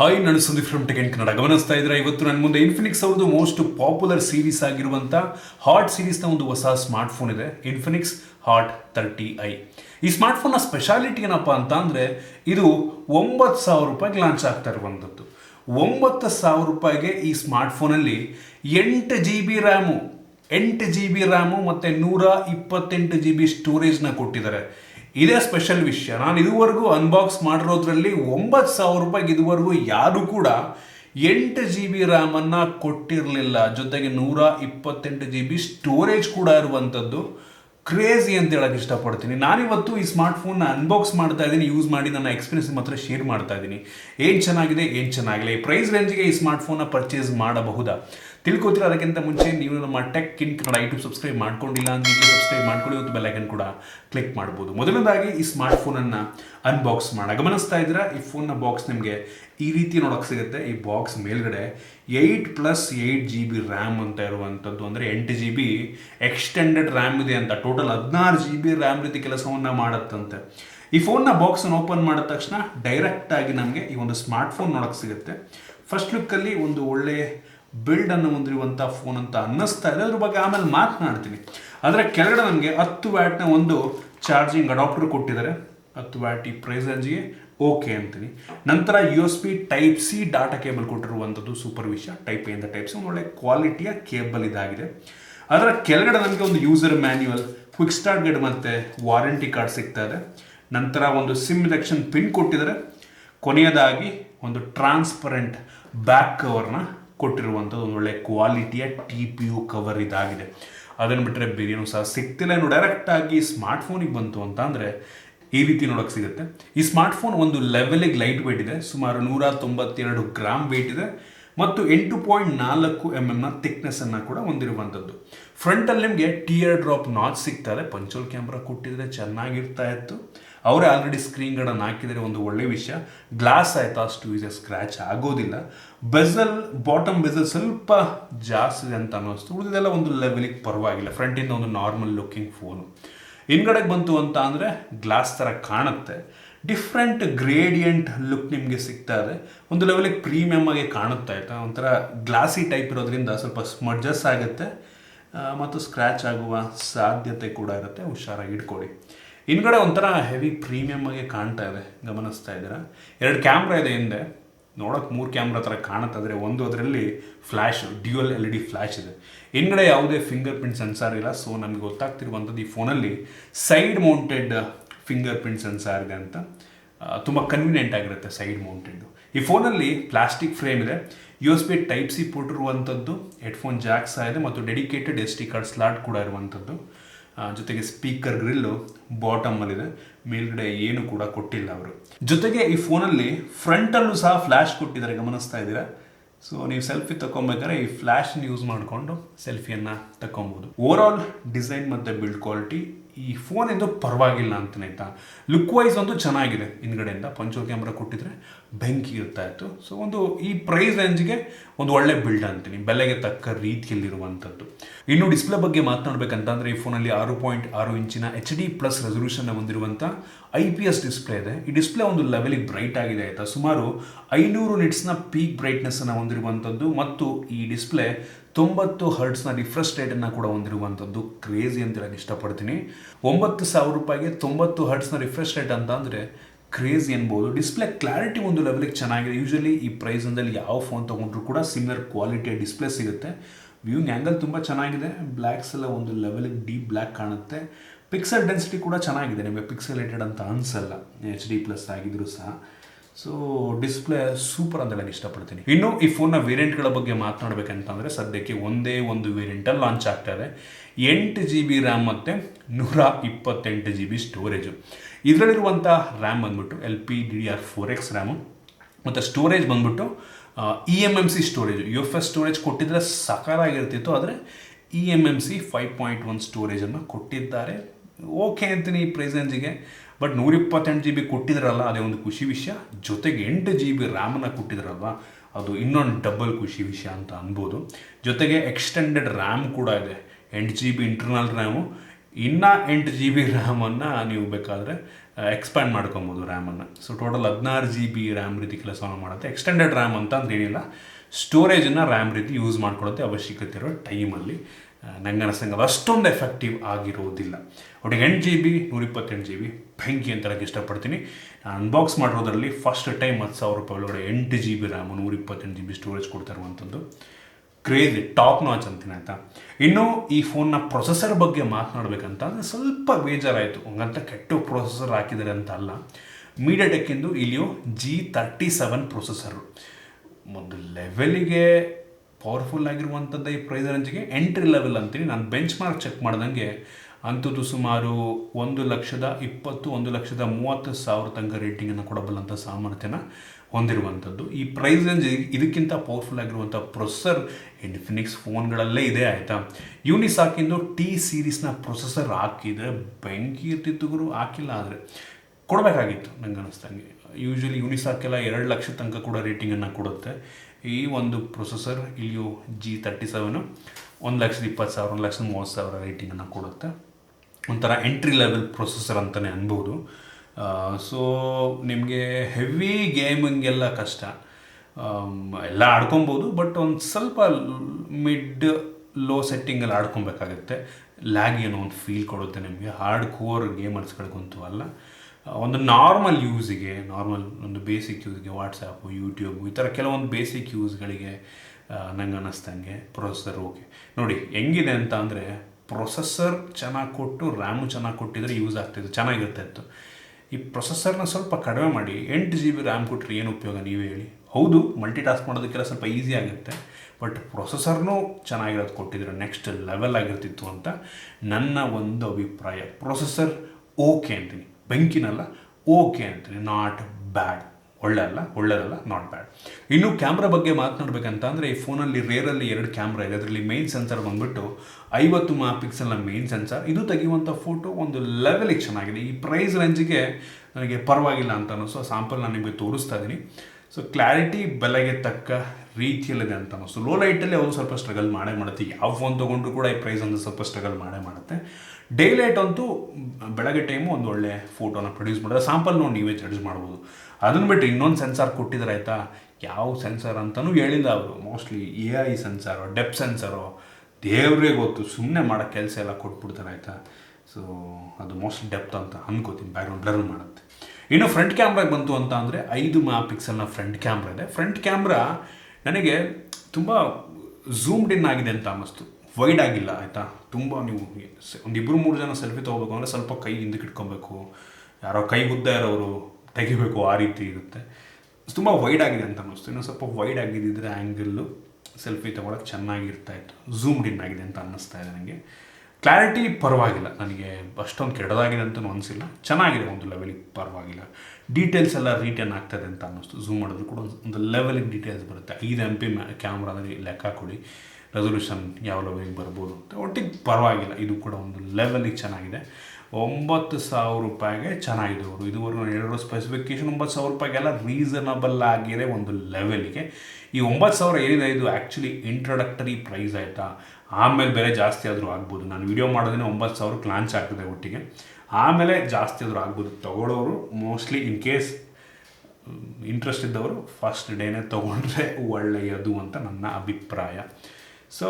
Hi ನಾನು Sandeep from tech and Kannada ಗಮನಿಸ್ತಾ ಇದ್ರೆ ಇವತ್ತು ನನ್ನ ಮುಂದೆ ಇನ್ಫಿನಿಕ್ಸ್ ಅವ್ರದ್ದು ಮೋಸ್ಟ್ ಪಾಪ್ಯುಲರ್ ಸೀರೀಸ್ ಆಗಿರುವಂಥ ಹಾಟ್ ಸೀರೀಸ್ನ ಒಂದು ಹೊಸ ಸ್ಮಾರ್ಟ್ ಫೋನ್ ಇದೆ. ಇನ್ಫಿನಿಕ್ಸ್ ಹಾಟ್ ತರ್ಟಿ ಐ ಈ ಸ್ಮಾರ್ಟ್ ಫೋನ್ನ ಸ್ಪೆಷಾಲಿಟಿ ಏನಪ್ಪ ಅಂತ ಅಂದರೆ ಇದು ಒಂಬತ್ತು ಸಾವಿರ ರೂಪಾಯಿಗೆ ಲಾಂಚ್ ಆಗ್ತಾ ಇರುವಂಥದ್ದು ಒಂಬತ್ತು ಸಾವಿರ ರೂಪಾಯಿಗೆ ಈ ಸ್ಮಾರ್ಟ್ ಫೋನಲ್ಲಿ ಎಂಟು ಜಿ ಬಿ ರ್ಯಾಮು ಎಂಟು ಜಿ ಬಿ ರ್ಯಾಮು ಮತ್ತು ನೂರ ಇಪ್ಪತ್ತೆಂಟು ಜಿ ಬಿ ಸ್ಟೋರೇಜ್ನ ಕೊಟ್ಟಿದ್ದಾರೆ. ಇದೇ ಸ್ಪೆಷಲ್ ವಿಷಯ. ನಾನು ಇದುವರೆಗೂ ಅನ್ಬಾಕ್ಸ್ ಮಾಡಿರೋದ್ರಲ್ಲಿ ಒಂಬತ್ತು ಸಾವಿರ ರೂಪಾಯಿಗೆ ಇದುವರೆಗೂ ಯಾರು ಕೂಡ ಎಂಟು ಜಿ ಬಿ ರ್ಯಾಮನ್ನು ಕೊಟ್ಟಿರಲಿಲ್ಲ. ಜೊತೆಗೆ ನೂರ ಇಪ್ಪತ್ತೆಂಟು ಜಿ ಬಿ ಸ್ಟೋರೇಜ್ ಕೂಡ ಇರುವಂಥದ್ದು ಕ್ರೇಜಿ ಅಂತ ಹೇಳಕ್ ಇಷ್ಟಪಡ್ತೀನಿ. ನಾನಿವತ್ತು ಈ ಸ್ಮಾರ್ಟ್ ಫೋನ್ನ ಅನ್ಬಾಕ್ಸ್ ಮಾಡ್ತಾ ಇದ್ದೀನಿ ಯೂಸ್ ಮಾಡಿ ನನ್ನ ಎಕ್ಸ್ಪೀರಿಯನ್ಸ್ ಮಾತ್ರ ಶೇರ್ ಮಾಡ್ತಾ ಇದ್ದೀನಿ. ಏನು ಚೆನ್ನಾಗಿದೆ, ಏನು ಚೆನ್ನಾಗಿಲ್ಲ. ಈ ಪ್ರೈಸ್ ರೇಂಜ್ಗೆ ಈ ಸ್ಮಾರ್ಟ್ ಫೋನ್ನ ಪರ್ಚೇಸ್ ಮಾಡಬಹುದಾ? ತಿಳ್ಕೊತೀರ? ಅದಕ್ಕಿಂತ ಮುಂಚೆ ನೀವು ನಮ್ಮ tech in Kannada YouTube subscribe ಮಾಡ್ಕೊಂಡಿಲ್ಲ ಅಂತ ಸಬ್ಸ್ಕ್ರೈಬ್ ಮಾಡ್ಕೊಳ್ಳಿ ಮತ್ತು ಬೆಲ್ಲೈಕನ್ ಕೂಡ ಕ್ಲಿಕ್ ಮಾಡ್ಬೋದು. ಮೊದಲನೇದಾಗಿ ಈ ಸ್ಮಾರ್ಟ್ ಫೋನನ್ನು ಅನ್ಬಾಕ್ಸ್ ಮಾಡ. ಗಮನಿಸ್ತಾ ಇದ್ದೀರಾ? ಈ ಫೋನ್ನ ಬಾಕ್ಸ್ ನಿಮಗೆ ಈ ರೀತಿ ನೋಡೋಕೆ ಸಿಗುತ್ತೆ. ಈ ಬಾಕ್ಸ್ ಮೇಲ್ಗಡೆ eight plus eight G B RAM ಅಂತ ಇರುವಂಥದ್ದು. ಅಂದರೆ ಎಂಟು ಜಿ ಬಿ ಎಕ್ಸ್ಟೆಂಡೆಡ್ ರ್ಯಾಮ್ ಇದೆ ಅಂತ. ಟೋಟಲ್ ಹದಿನಾರು ಜಿ ಬಿ ರ್ಯಾಮ್ ರೀತಿ ಕೆಲಸವನ್ನು ಮಾಡುತ್ತಂತೆ. ಈ ಫೋನ್ನ ಬಾಕ್ಸನ್ನು ಓಪನ್ ಮಾಡಿದ ತಕ್ಷಣ ಡೈರೆಕ್ಟಾಗಿ ನಮಗೆ ಈ ಒಂದು ಸ್ಮಾರ್ಟ್ ಫೋನ್ ನೋಡೋಕೆ ಸಿಗುತ್ತೆ. ಫಸ್ಟ್ ಲುಕ್ಕಲ್ಲಿ ಒಂದು ಒಳ್ಳೆ ಬಿಲ್ಡ್ ಅನ್ನು ಹೊಂದಿರುವಂಥ ಫೋನ್ ಅಂತ ಅನ್ನಿಸ್ತಾ ಇದೆ. ಅದ್ರ ಬಗ್ಗೆ ಆಮೇಲೆ ಮಾತನಾಡ್ತೀನಿ. ಅದರ ಕೆಳಗಡೆ ನಮಗೆ ಹತ್ತು ವ್ಯಾಟ್ನ ಒಂದು ಚಾರ್ಜಿಂಗ್ ಅಡಾಪ್ಟರ್ ಕೊಟ್ಟಿದ್ದಾರೆ. ಹತ್ತು ವ್ಯಾಟ್ ಈ ಪ್ರೈಸ್ ರೇಂಜ್ಗೆ ಓಕೆ ಅಂತೀನಿ ನಂತರ U S B type C data cable ಕೊಟ್ಟಿರುವಂಥದ್ದು ಸೂಪರ್ ವಿಷಯ. ಟೈಪ್ ಅಂತ ಟೈಪ್ ಸಿ ಒಳ್ಳೆ ಕ್ವಾಲಿಟಿಯ ಕೇಬಲ್ ಇದಾಗಿದೆ. ಅದರ ಕೆಳಗಡೆ ನಮಗೆ ಒಂದು user manual quick start guide ಮತ್ತು ವಾರಂಟಿ ಕಾರ್ಡ್ ಸಿಗ್ತಾ ಇದೆ. ನಂತರ ಒಂದು ಸಿಮ್ ರಿಡಕ್ಷನ್ ಪಿನ್ ಕೊಟ್ಟಿದ್ದಾರೆ. ಕೊನೆಯದಾಗಿ ಒಂದು ಟ್ರಾನ್ಸ್ಪರೆಂಟ್ ಬ್ಯಾಕ್ ಕವರ್ನ ಕೊಟ್ಟಿರುವಂಥದ್ದು ಒಂದು ಒಳ್ಳೆ ಕ್ವಾಲಿಟಿಯ ಟಿ ಪಿ ಯು ಕವರ್ ಇದಾಗಿದೆ. ಅದನ್ನು ಬಿಟ್ಟರೆ ಏನು ಸಹ ಸಿಗ್ತಿಲ್ಲ. ಇನ್ನು ಡೈರೆಕ್ಟಾಗಿ ಸ್ಮಾರ್ಟ್ ಫೋನಿಗೆ ಬಂತು ಅಂತ ಅಂದರೆ ಈ ರೀತಿ ನೋಡೋಕೆ ಸಿಗುತ್ತೆ. ಈ ಸ್ಮಾರ್ಟ್ ಫೋನ್ ಒಂದು ಲೆವೆಲಿಗೆ ಲೈಟ್ ವೇಟ್ ಇದೆ. ಸುಮಾರು ನೂರ ತೊಂಬತ್ತೆರಡು ಗ್ರಾಮ್ ವೇಟ್ ಇದೆ. ಮತ್ತು ಎಂಟು ಪಾಯಿಂಟ್ ನಾಲ್ಕು ಎಂ ಎಮ್ನ ಥಿಕ್ನೆಸ್ಸನ್ನು ಕೂಡ ಹೊಂದಿರುವಂಥದ್ದು. ಫ್ರಂಟಲ್ಲಿ ನಿಮಗೆ ಟಿಯರ್ ಡ್ರಾಪ್ ನಾಚ್ ಸಿಗ್ತಾರೆ. ಪಂಚೋಲ್ ಕ್ಯಾಮ್ರಾ ಕೊಟ್ಟಿದ್ರೆ ಚೆನ್ನಾಗಿರ್ತಾ ಇತ್ತು. ಅವರೇ ಆಲ್ರೆಡಿ ಸ್ಕ್ರೀನ್ಗಳನ್ನು ಹಾಕಿದರೆ ಒಂದು ಒಳ್ಳೆ ವಿಷಯ. ಗ್ಲಾಸ್ ಆಯಿತಾ? ಅಷ್ಟು ಈಸಿ ಸ್ಕ್ರ್ಯಾಚ್ ಆಗೋದಿಲ್ಲ. ಬೆಸಲ್ ಬಾಟಮ್ ಬೆಸಲ್ ಸ್ವಲ್ಪ ಜಾಸ್ತಿ ಇದೆ ಅಂತ ಅನ್ನಿಸ್ತು. ಉಳಿದೆಲ್ಲ ಒಂದು ಲೆವೆಲಿಗೆ ಪರವಾಗಿಲ್ಲ. ಫ್ರಂಟಿಂದ ಒಂದು ನಾರ್ಮಲ್ ಲುಕ್ಕಿಂಗ್ ಫೋನು ಹಿಂದ್ಗಡೆಗೆ ಬಂತು ಅಂತ ಅಂದರೆ ಗ್ಲಾಸ್ ಥರ ಕಾಣುತ್ತೆ. ಡಿಫ್ರೆಂಟ್ ಗ್ರೇಡಿಯಂಟ್ ಲುಕ್ ನಿಮಗೆ ಸಿಗ್ತಾ ಇದೆ. ಒಂದು ಲೆವೆಲಿಗೆ ಪ್ರೀಮಿಯಮ್ ಆಗಿ ಕಾಣುತ್ತೆ, ಆಯಿತಾ? ಒಂಥರ ಗ್ಲಾಸಿ ಟೈಪ್ ಇರೋದ್ರಿಂದ ಸ್ವಲ್ಪ ಸ್ಮಡ್ಜಸ್ ಆಗುತ್ತೆ ಮತ್ತು ಸ್ಕ್ರ್ಯಾಚ್ ಆಗುವ ಸಾಧ್ಯತೆ ಕೂಡ ಇರುತ್ತೆ. ಹುಷಾರಾಗಿ ಇಟ್ಕೊಳ್ಳಿ. ಹಿಂದ್ಗಡೆ ಒಂಥರ ಹೆವಿ ಪ್ರೀಮಿಯಮ್ ಆಗಿ ಕಾಣ್ತಾ ಇದೆ. ಗಮನಿಸ್ತಾ ಇದ್ದೀರಾ? ಎರಡು ಕ್ಯಾಮ್ರಾ ಇದೆ ಹಿಂದೆ. ನೋಡೋಕೆ ಮೂರು ಕ್ಯಾಮ್ರಾ ಥರ ಕಾಣುತ್ತಾದರೆ ಒಂದು ಅದರಲ್ಲಿ flash dual L E D flash ಇದೆ. ಹಿಂದ್ಗಡೆ ಯಾವುದೇ ಫಿಂಗರ್ ಪ್ರಿಂಟ್ ಸೆನ್ಸಾರ್ ಇಲ್ಲ ಸೊ ನಮಗೆ ಗೊತ್ತಾಗ್ತಿರುವಂಥದ್ದು ಈ ಫೋನಲ್ಲಿ side mounted fingerprint sensor ಇದೆ ಅಂತ. ತುಂಬ ಕನ್ವಿನಿಯೆಂಟ್ ಆಗಿರುತ್ತೆ ಸೈಡ್ ಮೌಂಟೆಡ್. ಈ ಫೋನಲ್ಲಿ ಪ್ಲಾಸ್ಟಿಕ್ ಫ್ರೇಮ್ ಇದೆ. U S B type C ಪೋಟಿರುವಂಥದ್ದು headphone jack ಸಹ ಇದೆ, ಮತ್ತು dedicated S D card slot ಕೂಡ ಇರುವಂಥದ್ದು. ಜೊತೆಗೆ ಸ್ಪೀಕರ್ ಗ್ರಿಲ್ಲು ಬಾಟಮಲ್ಲಿದೆ ಮೇಲ್ಗಡೆ ಏನು ಕೂಡ ಕೊಟ್ಟಿಲ್ಲ ಅವರು. ಜೊತೆಗೆ ಈ ಫೋನಲ್ಲಿ ಫ್ರಂಟಲ್ಲೂ ಸಹ ಫ್ಲ್ಯಾಶ್ ಕೊಟ್ಟಿದ್ದಾರೆ, ಗಮನಿಸ್ತಾ ಇದ್ದೀರಾ? ಸೊ ನೀವು ಸೆಲ್ಫಿ ತಗೊಬೇಕಾದ್ರೆ ಈ ಫ್ಲ್ಯಾಶ್ನ ಯೂಸ್ ಮಾಡಿಕೊಂಡು ಸೆಲ್ಫಿಯನ್ನು ತಗೊಬೋದು ಓವರ್ ಡಿಸೈನ್ ಮತ್ತು ಬಿಲ್ಡ್ ಕ್ವಾಲಿಟಿ ಈ ಫೋನ್ ಎಂದು ಪರವಾಗಿಲ್ಲ ಅಂತಲೇ ಆಯ್ತಾ? ಲುಕ್ ವೈಸ್ ಒಂದು ಚೆನ್ನಾಗಿದೆ ಹಿಂದ್ಗಡೆಯಿಂದ. ಪಂಚೋ ಕ್ಯಾಮ್ರಾ ಕೊಟ್ಟಿದ್ರೆ ಬೆಂಕಿ ಇರ್ತಾ ಇತ್ತು. ಸೊ ಒಂದು ಈ ಪ್ರೈಸ್ ರೇಂಜ್ಗೆ ಒಂದು ಒಳ್ಳೆ ಬಿಲ್ಡ್ ಅಂತೀನಿ. ಬೆಲೆಗೆ ತಕ್ಕ ರೀತಿಯಲ್ಲಿರುವಂಥದ್ದು. ಇನ್ನು ಡಿಸ್ಪ್ಲೇ ಬಗ್ಗೆ ಮಾತನಾಡಬೇಕಂತಂದ್ರೆ ಈ ಫೋನಲ್ಲಿ ಆರು ಪಾಯಿಂಟ್ ಆರು ಇಂಚಿನ ಎಚ್ ಡಿ ಪ್ಲಸ್ ರೆಸೊಲ್ಯೂಷನ್ನ ಹೊಂದಿರುವಂಥ ಐ ಪಿ ಎಸ್ ಡಿಸ್ಪ್ಲೇ ಇದೆ. ಈ ಡಿಸ್ಪ್ಲೇ ಒಂದು ಲೆವೆಲಿಗೆ ಬ್ರೈಟ್ ಆಗಿದೆ ಆಯಿತಾ? ಸುಮಾರು ಐನೂರು ನಿಟ್ಸ್ನ ಪೀಕ್ ಬ್ರೈಟ್ನೆಸ್ಸನ್ನು ಹೊಂದಿರುವಂಥದ್ದು ಮತ್ತು ಈ ಡಿಸ್ಪ್ಲೇ ತೊಂಬತ್ತು ಹರ್ಟ್ಸ್ನ ರಿಫ್ರೆಶ್ ರೇಟನ್ನು ಕೂಡ ಹೊಂದಿರುವಂಥದ್ದು ಕ್ರೇಜಿ ಅಂತ ಹೇಳಕ್ಕೆ ಇಷ್ಟಪಡ್ತೀನಿ. ಒಂಬತ್ತು ಸಾವಿರ ರೂಪಾಯಿಗೆ ತೊಂಬತ್ತು ಹರ್ಟ್ಸ್ನ ರಿಫ್ರೆಶ್ ರೇಟ್ ಅಂತ ಅಂದರೆ ಕ್ರೇಜಿ ಅನ್ಬೋದು. ಡಿಸ್ಪ್ಲೇ ಕ್ಲಾರಿಟಿ ಒಂದು ಲೆವೆಲಿಗೆ ಚೆನ್ನಾಗಿದೆ. ಯೂಶಲಿ ಈ ಪ್ರೈಸಲ್ಲಿ ಯಾವ ಫೋನ್ ತೊಗೊಂಡ್ರು ಕೂಡ ಸಿಮಿಲರ್ ಕ್ವಾಲಿಟಿಯ ಡಿಸ್ಪ್ಲೇ ಸಿಗುತ್ತೆ. ವ್ಯೂ ಆ್ಯಂಗಲ್ ತುಂಬ ಚೆನ್ನಾಗಿದೆ. ಬ್ಲ್ಯಾಕ್ಸ್ ಎಲ್ಲ ಒಂದು ಲೆವೆಲಿಗೆ ಡೀಪ್ ಬ್ಲ್ಯಾಕ್ ಕಾಣುತ್ತೆ. ಪಿಕ್ಸೆಲ್ ಡೆನ್ಸಿಟಿ ಕೂಡ ಚೆನ್ನಾಗಿದೆ, ನಿಮಗೆ ಪಿಕ್ಸೆಲೇಟೆಡ್ ಅಂತ ಅನಿಸಲ್ಲ. ಎಚ್ ಡಿ ಪ್ಲಸ್ ಆಗಿದ್ರೂ ಸಹ. ಸೊ ಡಿಸ್ಪ್ಲೇ ಸೂಪರ್ ಅಂತ ಹೇಳಕ್ಕೆ ಇಷ್ಟಪಡ್ತೀನಿ. ಇನ್ನು ಈ ಫೋನ್ನ ವೇರಿಯಂಟ್ಗಳ ಬಗ್ಗೆ ಮಾತನಾಡಬೇಕಂತಂದರೆ ಸದ್ಯಕ್ಕೆ ಒಂದೇ ಒಂದು ವೇರಿಯಂಟಲ್ಲಿ ಲಾಂಚ್ ಆಗ್ತಾ ಇದೆ. ಎಂಟು ಜಿ ಬಿ ರ್ಯಾಮ್ ಮತ್ತು ನೂರ ಇಪ್ಪತ್ತೆಂಟು ಜಿ ಬಿ ಸ್ಟೋರೇಜು ಇದರಲ್ಲಿರುವಂಥ ರ್ಯಾಮ್ ಬಂದ್ಬಿಟ್ಟು L P D R four X RAM ಮತ್ತು ಸ್ಟೋರೇಜ್ ಬಂದ್ಬಿಟ್ಟು E M M C storage U F S storage ಕೊಟ್ಟಿದ್ರೆ ಸಕಾರಾಗಿರ್ತಿತ್ತು, ಆದರೆ E M M C five point one ಸ್ಟೋರೇಜನ್ನು ಕೊಟ್ಟಿದ್ದಾರೆ. ಓಕೆ ಅಂತೀನಿ ಈ ಪ್ರೈಸ್ ರೇಂಜಿಗೆ ಬಟ್ ನೂರಿಪ್ಪತ್ತೆಂಟು ಜಿ ಬಿ ಕೊಟ್ಟಿದ್ರಲ್ಲ, ಅದೇ ಒಂದು ಖುಷಿ ವಿಷಯ. ಜೊತೆಗೆ ಎಂಟು ಜಿ ಬಿ ರ್ಯಾಮನ್ನು ಕೊಟ್ಟಿದ್ರಲ್ವ ಅದು ಇನ್ನೊಂದು ಡಬಲ್ ಖುಷಿ ವಿಷಯ ಅಂತ ಅನ್ಬೋದು. ಜೊತೆಗೆ ಎಕ್ಸ್ಟೆಂಡೆಡ್ ರ್ಯಾಮ್ ಕೂಡ ಇದೆ. ಎಂಟು ಜಿ ಬಿ ಇಂಟರ್ನಲ್ ರ್ಯಾಮು ಇನ್ನೂ ಎಂಟು ಜಿ ಬಿ ರ್ಯಾಮನ್ನು ನೀವು ಬೇಕಾದರೆ ಎಕ್ಸ್ಪ್ಯಾಂಡ್ ಮಾಡ್ಕೊಬೋದು ರ್ಯಾಮನ್ನು ಸೊ ಟೋಟಲ್ ಹದಿನಾರು ಜಿ ಬಿ ರ್ಯಾಮ್ ರೀತಿ ಕೆಲಸವನ್ನು ಮಾಡುತ್ತೆ. ಎಕ್ಸ್ಟೆಂಡೆಡ್ ರ್ಯಾಮ್ ಅಂತ ಏನಿಲ್ಲ ಸ್ಟೋರೇಜನ್ನು ರ್ಯಾಮ್ ರೀತಿ ಯೂಸ್ ಮಾಡ್ಕೊಳ್ಳೋದೇ ಅವಶ್ಯಕತೆ ಇರೋ ಟೈಮಲ್ಲಿ ನಂಗೆ ಅನಿಸ್ತಂಗೆ ಅದು ಅಷ್ಟೊಂದು ಎಫೆಕ್ಟಿವ್ ಆಗಿರೋದಿಲ್ಲ. ಒಟ್ಟಿಗೆ ಎಂಟು ಜಿ ಬಿ ನೂರಿಪ್ಪತ್ತೆಂಟು ಜಿ ಬಿ ಬೆಂಕಿ ಅಂತ ನನಗೆ ಇಷ್ಟಪಡ್ತೀನಿ. ನಾನು ಅನ್ಬಾಕ್ಸ್ ಮಾಡಿರೋದ್ರಲ್ಲಿ ಫಸ್ಟ್ ಟೈಮ್ ಹತ್ತು ಸಾವಿರ ರೂಪಾಯಿ ಒಳಗಡೆ ಎಂಟು ಜಿ ಬಿ ರ್ಯಾಮ್ ನೂರಿಪ್ಪತ್ತೆಂಟು ಜಿ ಬಿ ಸ್ಟೋರೇಜ್ ಕೊಡ್ತಾ ಇರುವಂಥದ್ದು ಕ್ರೇಜಿ ಟಾಪ್ ನಾಚ್ ಅಂತೀನಿ ಆಯ್ತಾ? ಇನ್ನು ಈ ಫೋನ್ನ ಪ್ರೊಸೆಸರ್ ಬಗ್ಗೆ ಮಾತನಾಡಬೇಕಂತ ಅಂದರೆ ಸ್ವಲ್ಪ ಬೇಜಾರಾಯಿತು. ಹಂಗಂತ ಕೆಟ್ಟ ಪ್ರೊಸೆಸರ್ ಹಾಕಿದ್ದಾರೆ ಅಂತ ಅಲ್ಲ. ಮೀಡಿಯಾಟೆಕ್ಕಿಂದು ಇಲ್ಲಿಯೂ ಜಿ ತರ್ಟಿ ಸೆವೆನ್ ಪ್ರೊಸೆಸರು ಒಂದು ಲೆವೆಲಿಗೆ ಪವರ್ಫುಲ್ ಆಗಿರುವಂಥದ್ದು ಈ ಪ್ರೈಸ್ ರೇಂಜ್ಗೆ ಎಂಟ್ರಿ ಲೆವೆಲ್ ಅಂತೀನಿ. ನಾನು ಬೆಂಚ್ ಮಾರ್ಕ್ ಚೆಕ್ ಮಾಡ್ದಂಗೆ ಅಂಥದ್ದು ಸುಮಾರು ಒಂದು ಲಕ್ಷದ ಇಪ್ಪತ್ತು, ಒಂದು ಲಕ್ಷದ ಮೂವತ್ತು ಸಾವಿರ ತನಕ ರೇಟಿಂಗನ್ನು ಕೊಡಬಲ್ಲಂಥ ಸಾಮರ್ಥ್ಯನ ಹೊಂದಿರುವಂಥದ್ದು. ಈ ಪ್ರೈಸ್ ರೇಂಜ್ ಇದಕ್ಕಿಂತ ಪವರ್ಫುಲ್ ಆಗಿರುವಂಥ ಪ್ರೊಸೆಸರ್ ಇನ್ಫಿನಿಕ್ಸ್ ಫೋನ್ಗಳಲ್ಲೇ ಇದೆ, ಆಯಿತಾ? ಯೂನಿಸಾಕಿಂದು ಟಿ ಸೀರೀಸ್ನ ಪ್ರೊಸೆಸರ್ ಹಾಕಿದರೆ ಬೆಂಕಿ ಇರ್ತಿತ್ತು ಗುರು, ಹಾಕಿಲ್ಲ ಆದರೆ. ಕೊಡಬೇಕಾಗಿತ್ತು ನಂಗೆ ಅನ್ನಿಸ್ದಂಗೆ ಯೂಶ್ವಲಿ ಯೂನಿಸಾಕೆಲ್ಲ ಎರಡು ಲಕ್ಷ ತನಕ ಕೂಡ ರೇಟಿಂಗನ್ನು ಕೊಡುತ್ತೆ. ಈ ಒಂದು ಪ್ರೊಸೆಸರ್ ಇಲ್ಲಿಯೂ ಜಿ ತರ್ಟಿ ಸೆವೆನು ಒಂದು ಲಕ್ಷದ ಇಪ್ಪತ್ತು ಸಾವಿರ, ಒಂದು ಲಕ್ಷದ ಮೂವತ್ತು ಸಾವಿರ ರೇಟಿಂಗನ್ನು ಕೊಡುತ್ತೆ. ಒಂಥರ ಎಂಟ್ರಿ ಲೆವೆಲ್ ಪ್ರೊಸೆಸರ್ ಅಂತಲೇ ಅನ್ಬೋದು. ಸೊ ನಿಮಗೆ ಹೆವಿ ಗೇಮಿಂಗೆಲ್ಲ ಕಷ್ಟ. ಎಲ್ಲ ಆಡ್ಕೊಬೋದು ಬಟ್ ಒಂದು ಸ್ವಲ್ಪ ಮಿಡ್ ಲೋ ಸೆಟ್ಟಿಂಗಲ್ಲಿ ಆಡ್ಕೊಬೇಕಾಗುತ್ತೆ. ಲ್ಯಾಗ್ ಏನೋ ಒಂದು ಫೀಲ್ ಕೊಡುತ್ತೆ ನಿಮಗೆ. ಹಾರ್ಡ್ ಕೋರ್ ಗೇಮರ್ಸ್ಗಳಿಗಂತೂ ಅಲ್ಲ. ಒಂದು ನಾರ್ಮಲ್ ಯೂಸಿಗೆ ನಾರ್ಮಲ್ ಒಂದು ಬೇಸಿಕ್ ಯೂಸ್ಗೆ ವಾಟ್ಸಪ್ಪು ಯೂಟ್ಯೂಬು ಈ ಥರ ಕೆಲವೊಂದು ಬೇಸಿಕ್ ಯೂಸ್ಗಳಿಗೆ ನಂಗೆ ಅನ್ನಿಸ್ದಂಗೆ ಪ್ರೊಸೆಸರ್ ಓಕೆ. ನೋಡಿ ಹೆಂಗಿದೆ ಅಂತ ಅಂದರೆ ಪ್ರೊಸೆಸರ್ ಚೆನ್ನಾಗಿ ಕೊಟ್ಟು ರ್ಯಾಮು ಚೆನ್ನಾಗಿ ಕೊಟ್ಟಿದ್ರೆ ಯೂಸ್ ಆಗ್ತಿತ್ತು ಚೆನ್ನಾಗಿರ್ತಾ ಇತ್ತು. ಈ ಪ್ರೊಸೆಸರ್ನ ಸ್ವಲ್ಪ ಕಡಿಮೆ ಮಾಡಿ, ಎಂಟು ಜಿ ಬಿ ರ್ಯಾಮ್ ಕೊಟ್ಟರೆ ಏನು ಉಪಯೋಗ ನೀವೇ ಹೇಳಿ. ಹೌದು ಮಲ್ಟಿ ಟಾಸ್ಕ್ ಮಾಡೋದಕ್ಕೆಲ್ಲ ಸ್ವಲ್ಪ ಈಸಿ ಆಗುತ್ತೆ ಬಟ್ ಪ್ರೊಸೆಸರ್ನೂ ಚೆನ್ನಾಗಿರೋದು ಕೊಟ್ಟಿದ್ರೆ ನೆಕ್ಸ್ಟ್ ಲೆವೆಲ್ ಆಗಿರ್ತಿತ್ತು ಅಂತ ನನ್ನ ಒಂದು ಅಭಿಪ್ರಾಯ. ಪ್ರೊಸೆಸರ್ ಓಕೆ ಅಂತೀನಿ. ಬೆಂಕಿನಲ್ಲ, ಓಕೆ ಅಂತೀನಿ ನಾಟ್ ಬ್ಯಾಡ್ ಒಳ್ಳೆ ಅಲ್ಲ ಒಳ್ಳೆಯದಲ್ಲ ನಾಟ್ ಬ್ಯಾಡ್ ಇನ್ನು ಕ್ಯಾಮ್ರಾ ಬಗ್ಗೆ ಮಾತನಾಡಬೇಕಂತ ಅಂದರೆ ಈ ಫೋನಲ್ಲಿ ರೇರಲ್ಲಿ ಎರಡು ಕ್ಯಾಮ್ರಾ ಇದೆ. ಅದರಲ್ಲಿ ಮೇನ್ ಸೆನ್ಸರ್ ಬಂದುಬಿಟ್ಟು ಐವತ್ತು ಮಾ ಪಿಕ್ಸೆಲ್ನ ಮೇನ್ ಸೆನ್ಸರ್ ಇದು ತೆಗೆಯುವಂಥ ಫೋಟೋ ಒಂದು ಲೆವೆಲಿಗೆ ಚೆನ್ನಾಗಿದೆ. ಈ ಪ್ರೈಸ್ ರೇಂಜಿಗೆ ನನಗೆ ಪರವಾಗಿಲ್ಲ ಅಂತ ಅನ್ನಿಸೋ ಸ್ಯಾಂಪಲ್ ನಾನು ನಿಮಗೆ ತೋರಿಸ್ತಾ ಇದ್ದೀನಿ. ಸೊ ಕ್ಲಾರಿಟಿ ಬೆಲೆಗೆ ತಕ್ಕ ರೀತಿಯಲ್ಲಿದೆ ಅಂತ ಅನ್ನಿಸ್ತು ಲೋ ಲೈಟಲ್ಲಿ ಅವರು ಸ್ವಲ್ಪ ಸ್ಟ್ರಗಲ್ ಮಾಡೇ ಮಾಡುತ್ತೆ. ಯಾವ ಫೋನ್ ತೊಗೊಂಡ್ರು ಕೂಡ ಈ ಪ್ರೈಸ್ ಅಂದರೆ ಸ್ವಲ್ಪ ಸ್ಟ್ರಗಲ್ ಮಾಡೇ ಮಾಡುತ್ತೆ. ಡೇ ಲೈಟ್ ಅಂತೂ ಬೆಳಗ್ಗೆ ಟೈಮು ಒಂದು ಒಳ್ಳೆ ಫೋಟೋನ ಪ್ರೊಡ್ಯೂಸ್ ಮಾಡಿದ್ರೆ ಸ್ಯಾಂಪಲ್ ನೋಡಿ ನೀವೇ ಜಡ್ಜ್ ಮಾಡ್ಬೋದು. ಅದನ್ನು ಬಿಟ್ಟು ಇನ್ನೊಂದು ಸೆನ್ಸಾರ್ ಕೊಟ್ಟಿದ್ದಾರೆ ಆಯಿತಾ? ಯಾವ ಸೆನ್ಸರ್ ಅಂತಲೂ ಹೇಳಿಲ್ಲ ಅವರು. ಮೋಸ್ಟ್ಲಿ ಎ ಐ ಸೆನ್ಸಾರೋ ಡೆಪ್ ಸೆನ್ಸರೋ ದೇವ್ರಿಗೆ ಗೊತ್ತು ಸುಮ್ಮನೆ ಮಾಡೋ ಕೆಲಸ ಎಲ್ಲ ಕೊಟ್ಬಿಡ್ತಾರೆ ಆಯಿತಾ? ಸೊ ಅದು ಮೋಸ್ಟ್ಲಿ ಡೆಪ್ತ್ ಅಂತ ಅನ್ಕೋತೀನಿ. ಬ್ಯಾಕ್ಗ್ರೌಂಡ್ ಬ್ಲರ್ ಮಾಡುತ್ತೆ. ಇನ್ನು ಫ್ರಂಟ್ ಕ್ಯಾಮ್ರಾಗೆ ಬಂತು ಅಂತ ಅಂದರೆ ಐದು ಮಾ ಪಿಕ್ಸೆಲ್ನ ಫ್ರಂಟ್ ಕ್ಯಾಮ್ರಾ ಇದೆ. ಫ್ರಂಟ್ ಕ್ಯಾಮ್ರಾ ನನಗೆ ತುಂಬ ಝೂಮ್ಡ್ ಇನ್ ಆಗಿದೆ ಅಂತ ಅನ್ನಿಸ್ತು. ವೈಡ್ ಆಗಿಲ್ಲ, ಆಯಿತಾ? ತುಂಬ ನೀವು ಒಂದು ಇಬ್ಬರು ಮೂರು ಜನ ಸೆಲ್ಫಿ ತೊಗೋಬೇಕು ಅಂದರೆ ಸ್ವಲ್ಪ ಕೈ ಹಿಂದಕ್ಕೆ ಇಟ್ಕೊಬೇಕು. ಯಾರೋ ಕೈ ಉದ್ದ ಇರೋರು ತೆಗಿಬೇಕು, ಆ ರೀತಿ ಇರುತ್ತೆ. ತುಂಬ ವೈಡ್ ಆಗಿದೆ ಅಂತ ಅನ್ನಿಸ್ತು. ಇನ್ನೊಂದು ಸ್ವಲ್ಪ ವೈಡ್ ಆಗಿದ್ದಿದ್ರೆ ಆ್ಯಂಗಲ್ಲು ಸೆಲ್ಫಿ ತೊಗೊಳಕ್ಕೆ ಚೆನ್ನಾಗಿರ್ತಾ ಇತ್ತು. ಝೂಮ್ಡ್ ಇನ್ ಆಗಿದೆ ಅಂತ ಅನ್ನಿಸ್ತಾ ಇದೆ ನನಗೆ ಕ್ಲಾರಿಟಿ ಪರವಾಗಿಲ್ಲ. ನನಗೆ ಅಷ್ಟೊಂದು ಕೆಡದಾಗಿದೆ ಅಂತಲೂ ಅನಿಸಿಲ್ಲ. ಚೆನ್ನಾಗಿದೆ ಒಂದು ಲೆವೆಲಿಗೆ ಪರವಾಗಿಲ್ಲ. ಡೀಟೇಲ್ಸ್ ಎಲ್ಲ ರೀಟರ್ನ್ ಆಗ್ತದೆ ಅಂತ ಅನ್ನಿಸ್ತು. ಝೂಮ್ ಮಾಡಿದ್ರು ಕೂಡ ಒಂದು- ಒಂದು ಲೆವೆಲಿಗೆ ಡೀಟೇಲ್ಸ್ ಬರುತ್ತೆ. ಐದು ಎಂ ಪಿ ಮ್ಯಾ ಕ್ಯಾಮ್ರಾದಲ್ಲಿ ಲೆಕ್ಕ ಕೊಡಿ. ರೆಸೊಲ್ಯೂಷನ್ ಯಾವ ಲೆವೆಲಿಗೆ ಬರ್ಬೋದು ಅಂತ. ಒಟ್ಟಿಗೆ ಪರವಾಗಿಲ್ಲ, ಇದು ಕೂಡ ಒಂದು ಲೆವೆಲಿಗೆ ಚೆನ್ನಾಗಿದೆ. ಒಂಬತ್ತು ಸಾವಿರ ರೂಪಾಯಿಗೆ ಚೆನ್ನಾಗಿದೆ ಅವರು. ಇದುವರೆಗೂ ನಾನು ಹೇಳಿರೋ ಸ್ಪೆಸಿಫಿಕೇಶನ್ ಒಂಬತ್ತು ಸಾವಿರ ರೂಪಾಯಿಗೆಲ್ಲ ರೀಸನಬಲ್ ಆಗಿದೆ ಒಂದು ಲೆವೆಲಿಗೆ ಈ ಒಂಬತ್ತು ಸಾವಿರ ಏನಿದೆ, ಇದು ಆ್ಯಕ್ಚುಲಿ ಇಂಟ್ರಡಕ್ಟರಿ ಪ್ರೈಸ್ ಆಯಿತಾ? ಆಮೇಲೆ ಬೆಲೆ ಜಾಸ್ತಿ ಆದರೂ ಆಗ್ಬೋದು. ನಾನು ವಿಡಿಯೋ ಮಾಡೋದೇ ಒಂಬತ್ತು ಸಾವಿರಕ್ಕೆ ಲಾಂಚ್ ಆಗ್ತದೆ ಒಟ್ಟಿಗೆ. ಆಮೇಲೆ ಜಾಸ್ತಿ ಆದರೂ ಆಗ್ಬೋದು. ತಗೊಳ್ಳೋರು ಮೋಸ್ಟ್ಲಿ ಇನ್ ಕೇಸ್ ಇಂಟ್ರೆಸ್ಟ್ ಇದ್ದವರು ಫಸ್ಟ್ ಡೇನೇ ತೊಗೊಂಡ್ರೆ ಒಳ್ಳೆಯದು ಅಂತ ನನ್ನ ಅಭಿಪ್ರಾಯ. ಸೊ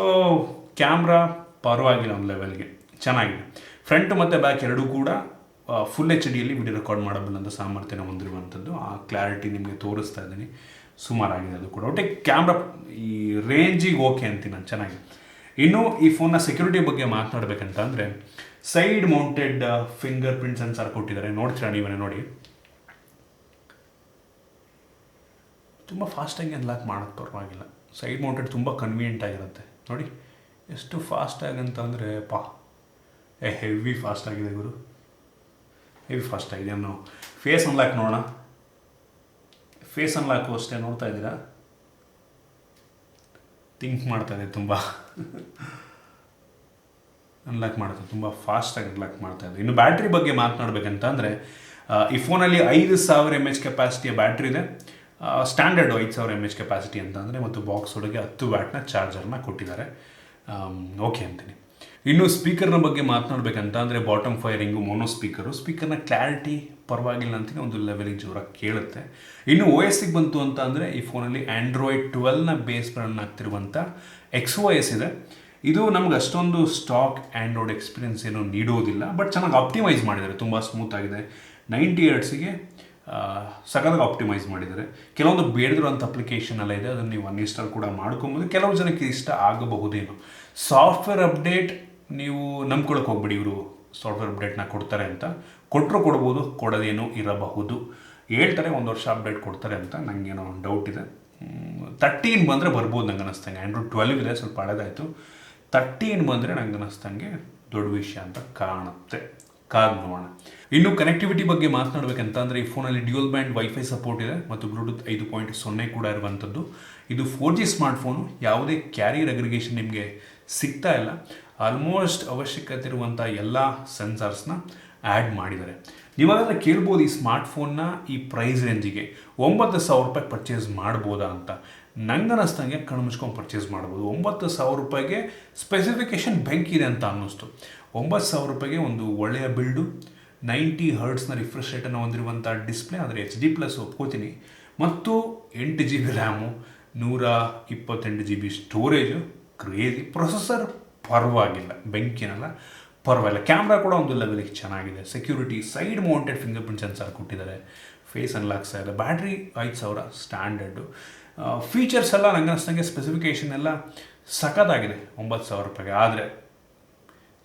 ಕ್ಯಾಮ್ರಾ ಪರವಾಗಿಲ್ಲ ಒಂದು ಲೆವೆಲ್ಗೆ ಚೆನ್ನಾಗಿದೆ. ಫ್ರಂಟ್ ಮತ್ತು ಬ್ಯಾಕ್ ಎರಡೂ ಕೂಡ ಫುಲ್ ಎಚ್ ಡಿಯಲ್ಲಿ ವಿಡಿಯೋ ರೆಕಾರ್ಡ್ ಮಾಡಬಲ್ಲಂಥ ಸಾಮರ್ಥ್ಯನ ಹೊಂದಿರುವಂಥದ್ದು ಆ ಕ್ಲಾರಿಟಿ ನಿಮಗೆ ತೋರಿಸ್ತಾ ಇದ್ದೀನಿ. ಸುಮಾರಾಗಿದೆ ಅದು ಕೂಡ. ಒಟ್ಟೆ ಕ್ಯಾಮ್ರಾ ಈ ರೇಂಜಿಗೆ ಓಕೆ ಅಂತೀನಿ ನಾನು. ಚೆನ್ನಾಗಿದೆ. ಇನ್ನು ಈ ಫೋನ್ನ ಸೆಕ್ಯೂರಿಟಿ ಬಗ್ಗೆ ಮಾತನಾಡಬೇಕಂತ ಅಂದರೆ side mounted fingerprint sensor ಕೊಟ್ಟಿದ್ದಾರೆ. ನೋಡ್ತೀರಾ ನೀವೇ ನೋಡಿ? ತುಂಬ ಫಾಸ್ಟಾಗಿ ಅನ್ಲಾಕ್ ಮಾಡೋಕ್ಕೆ ಪರವಾಗಿಲ್ಲ. ಸೈಡ್ ಮೌಂಟೆಡ್ ತುಂಬ ಕನ್ವೀನಿಯಂಟ್ ಆಗಿರುತ್ತೆ. ನೋಡಿ, ಎಷ್ಟು ಫಾಸ್ಟಾಗಿ ಅಂತಂದರೆ ಪಾ. ಏ ಹೆವಿ ಫಾಸ್ಟ್ ಆಗಿದೆ ಗುರು. ಹೆವಿ ಫಾಸ್ಟ್ ಆಗಿದೆ ಫೇಸ್ ಅನ್ಲಾಕ್ ನೋಡೋಣ. ಫೇಸ್ ಅನ್ಲಾಕು ಅಷ್ಟೇ ನೋಡ್ತಾ ಇದ್ದೀರಾ? ಥಿಂಕ್ ಮಾಡ್ತಾ ಇದೆ ತುಂಬ. ಅನ್ಲಾಕ್ ಮಾಡ್ತದೆ ತುಂಬ ಫಾಸ್ಟಾಗಿ ಅನ್ಲಾಕ್ ಮಾಡ್ತಾ ಇದೆ. ಇನ್ನು ಬ್ಯಾಟ್ರಿ ಬಗ್ಗೆ ಮಾತನಾಡಬೇಕಂತ ಅಂದರೆ ಈ ಫೋನಲ್ಲಿ ಐದು ಸಾವಿರ ಎಂ ಎಚ್ ಕೆಪಾಸಿಟಿಯ ಬ್ಯಾಟ್ರಿ ಇದೆ. ಸ್ಟ್ಯಾಂಡರ್ಡು ಐದು ಸಾವಿರ ಎಂ ಎಚ್ ಕೆಪಾಸಿಟಿ ಅಂತ ಅಂದರೆ ಮತ್ತು ಬಾಕ್ಸ್ ಒಳಗೆ ಹತ್ತು ವ್ಯಾಟ್ನ ಚಾರ್ಜರ್ನ ಕೊಟ್ಟಿದ್ದಾರೆ. ಓಕೆ ಅಂತೀನಿ. ಇನ್ನು ಸ್ಪೀಕರ್ನ ಬಗ್ಗೆ ಮಾತನಾಡಬೇಕಂತ ಅಂದರೆ ಬಾಟಮ್ ಫೈರಿಂಗು ಮೋನೋ ಸ್ಪೀಕರು ಸ್ಪೀಕರ್ನ ಕ್ಲಾರಿಟಿ ಪರವಾಗಿಲ್ಲ ಅಂತಲೇ ಒಂದು ಲೆವೆಲಿಗೆ ಜೋರಾಗಿ ಕೇಳುತ್ತೆ. ಇನ್ನು ಓ ಎಸ್ಸಿಗೆ ಬಂತು ಅಂತ ಅಂದರೆ ಈ ಫೋನಲ್ಲಿ ಆ್ಯಂಡ್ರಾಯ್ಡ್ ಟ್ವೆಲ್ನ ಬೇಸ್ ರನ್ ಆಗ್ತಿರುವಂಥ ಎಕ್ಸ್ ಓ ಎಸ್ ಇದೆ. ಇದು ನಮ್ಗೆ ಅಷ್ಟೊಂದು ಸ್ಟಾಕ್ ಆ್ಯಂಡ್ರಾಯ್ಡ್ ಎಕ್ಸ್ಪೀರಿಯನ್ಸ್ ಏನು ನೀಡೋದಿಲ್ಲ ಬಟ್ ಚೆನ್ನಾಗಿ ಆಪ್ಟಿಮೈಸ್ ಮಾಡಿದ್ದಾರೆ. ತುಂಬ ಸ್ಮೂತ್ ಆಗಿದೆ. ನೈಂಟಿ ಇಯರ್ಸಿಗೆ ಸಖತ್ತಾಗಿ ಆಪ್ಟಿಮೈಸ್ ಮಾಡಿದ್ದಾರೆ. ಕೆಲವೊಂದು ಬೇಡದಿರುವಂಥ ಅಪ್ಲಿಕೇಶನ್ ಎಲ್ಲ ಇದೆ, ಅದನ್ನು ನೀವು ಅನ್ಇನ್ಸ್ಟಾಲ್ ಕೂಡ ಮಾಡ್ಕೊಬೋದು. ಕೆಲವು ಜನಕ್ಕೆ ಇಷ್ಟ ಆಗಬಹುದೇನು. ಸಾಫ್ಟ್ವೇರ್ ಅಪ್ಡೇಟ್ ನೀವು ನಂಬ್ಕೊಳಕ್ಕೆ ಹೋಗ್ಬಿಡಿ ಇವರು. ಸಾಫ್ಟ್ವೇರ್ ಅಪ್ಡೇಟ್ನ ಕೊಡ್ತಾರೆ ಅಂತ. ಕೊಟ್ಟರು ಕೊಡ್ಬೋದು, ಕೊಡೋದೇನು ಇರಬಹುದು. ಹೇಳ್ತಾರೆ, ಒಂದು ವರ್ಷ ಅಪ್ಡೇಟ್ ಕೊಡ್ತಾರೆ ಅಂತ. ನನಗೇನೋ ಡೌಟ್ ಇದೆ. ತರ್ಟೀನ್ ಬಂದರೆ ಬರ್ಬೋದು ನಂಗೆ ಅನ್ನಿಸ್ತಂಗೆ ಆ್ಯಂಡ್ರಾಯ್ಡ್ ಟ್ವೆಲ್ವ್ ಇದೆ, ಸ್ವಲ್ಪ ಹಳೆದಾಯಿತು. ತರ್ಟೀನ್ ಬಂದರೆ ನಂಗೆ ಅನ್ನಿಸ್ತಂಗೆ ದೊಡ್ಡ ವಿಷಯ ಅಂತ ಕಾಣುತ್ತೆ. ಕಾದ್ ನೋಡೋಣ. ಇನ್ನು ಕನೆಕ್ಟಿವಿಟಿ ಬಗ್ಗೆ ಮಾತನಾಡಬೇಕಂತ ಅಂದರೆ ಈ ಫೋನಲ್ಲಿ ಡ್ಯೂಯಲ್ ಬ್ಯಾಂಡ್ ವೈಫೈ ಸಪೋರ್ಟ್ ಇದೆ ಮತ್ತು ಬ್ಲೂಟೂತ್ ಐದು ಪಾಯಿಂಟ್ ಸೊನ್ನೆ ಕೂಡ ಇರುವಂಥದ್ದು ಇದು ಫೋರ್ ಜಿ ಸ್ಮಾರ್ಟ್ಫೋನು ಯಾವುದೇ ಕ್ಯಾರಿಯರ್ ಅಗ್ರಿಗೇಷನ್ ನಿಮಗೆ ಸಿಗ್ತಾ ಇಲ್ಲ. ಆಲ್ಮೋಸ್ಟ್ ಅವಶ್ಯಕತೆ ಇರುವಂಥ ಎಲ್ಲ ಸೆನ್ಸಾರ್ಸ್ನ ಆ್ಯಡ್ ಮಾಡಿದ್ದಾರೆ. ನೀವಾಗಲೇ ಕೇಳ್ಬೋದು ಈ ಸ್ಮಾರ್ಟ್ಫೋನ್ನ ಈ ಪ್ರೈಸ್ ರೇಂಜಿಗೆ ಒಂಬತ್ತು ಸಾವಿರ ರೂಪಾಯಿ ಪರ್ಚೇಸ್ ಮಾಡ್ಬೋದಾ ಅಂತ. ನಂಗೆ ಅನ್ನಿಸ್ದಂಗೆ ಕಣ್ಮುಚ್ಕೊಂಡು ಪರ್ಚೇಸ್ ಮಾಡ್ಬೋದು. ಒಂಬತ್ತು ಸಾವಿರ ರೂಪಾಯಿಗೆ ಸ್ಪೆಸಿಫಿಕೇಶನ್ ಬೆಂಕಿ ಇದೆ ಅಂತ ಅನ್ನಿಸ್ತು. ಒಂಬತ್ತು ಸಾವಿರ ರೂಪಾಯಿಗೆ ಒಂದು ಒಳ್ಳೆಯ ಬಿಲ್ಡು ನೈಂಟಿ ಹರ್ಟ್ಸ್ನ ರಿಫ್ರೆಶ್ ರೇಟನ್ನು ಹೊಂದಿರುವಂಥ ಡಿಸ್ಪ್ಲೇ ಅಂದರೆ ಎಚ್ ಡಿ ಪ್ಲಸ್ ಒಪ್ಕೋತೀನಿ. ಮತ್ತು ಎಂಟು ಜಿ ಬಿ ರ್ಯಾಮು ನೂರ ಇಪ್ಪತ್ತೆಂಟು G B storage crazy processor ಪರವಾಗಿಲ್ಲ. ಬೆಂಕಿನಲ್ಲ, ಪರವಾಗಿಲ್ಲ. ಕ್ಯಾಮ್ರಾ ಕೂಡ ಒಂದು ಲೆವೆಲಿಗೆ ಚೆನ್ನಾಗಿದೆ. Security side mounted fingerprint sensor ಕೊಟ್ಟಿದ್ದಾರೆ ಫೇಸ್ ಅನ್ಲಾಕ್ಸ್ ಇದೆ. ಬ್ಯಾಟ್ರಿ ಐದು ಸಾವಿರ ಸ್ಟ್ಯಾಂಡರ್ಡು ಫೀಚರ್ಸ್ ಎಲ್ಲ ನನಗೆ ಅನಿಸ್ತಂಗೆ ಸ್ಪೆಸಿಫಿಕೇಷನ್ ಎಲ್ಲ ಸಖತ್ತಾಗಿದೆ. ಒಂಬತ್ತು ಸಾವಿರ ರೂಪಾಯಿಗೆ. ಆದರೆ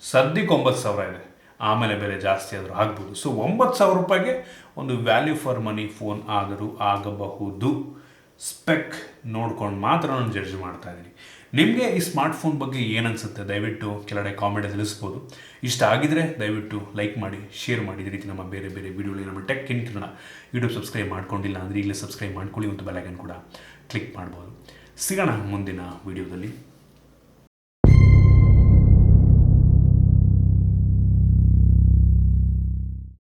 ಸದ್ಯಕ್ಕೆ ಒಂಬತ್ತು ಸಾವಿರ ಇದೆ. ಆಮೇಲೆ ಬೆಲೆ ಜಾಸ್ತಿ ಆದರೂ ಆಗ್ಬೋದು. ಸೊ ಒಂಬತ್ತು ಸಾವಿರ ರೂಪಾಯಿಗೆ ಒಂದು ವ್ಯಾಲ್ಯೂ ಫಾರ್ ಮನಿ ಫೋನ್ ಆದರೂ ಆಗಬಹುದು. ಸ್ಪೆಕ್ ನೋಡ್ಕೊಂಡು ಮಾತ್ರ ನಾನು ಜಡ್ಜ್ ಮಾಡ್ತಾ ಇದ್ದೀನಿ. ನಿಮಗೆ ಈ ಸ್ಮಾರ್ಟ್ಫೋನ್ ಬಗ್ಗೆ ಏನು ಅನಿಸುತ್ತೆ ದಯವಿಟ್ಟು ಕೆಳಗಡೆ ಕಾಮೆಂಟ್ ತಿಳಿಸ್ಬೋದು. ಇಷ್ಟ ಆಗಿದ್ರೆ ದಯವಿಟ್ಟು ಲೈಕ್ ಮಾಡಿ ಶೇರ್ ಮಾಡಿ. ಇದೇ ರೀತಿ ನಮ್ಮ ಬೇರೆ ಬೇರೆ ವೀಡಿಯೋಗಳಿಗೆ ನಮ್ಮ tech in Kannada YouTube subscribe ಮಾಡ್ಕೊಂಡಿಲ್ಲ ಅಂದರೆ ಈಗಲೇ ಸಬ್ಸ್ಕ್ರೈಬ್ ಮಾಡ್ಕೊಳ್ಳಿ ಮತ್ತು ಬೆಲೈಕನ್ ಕೂಡ ಕ್ಲಿಕ್ ಮಾಡ್ಬೋದು. ಸಿಗೋಣ ಮುಂದಿನ ವೀಡಿಯೋದಲ್ಲಿ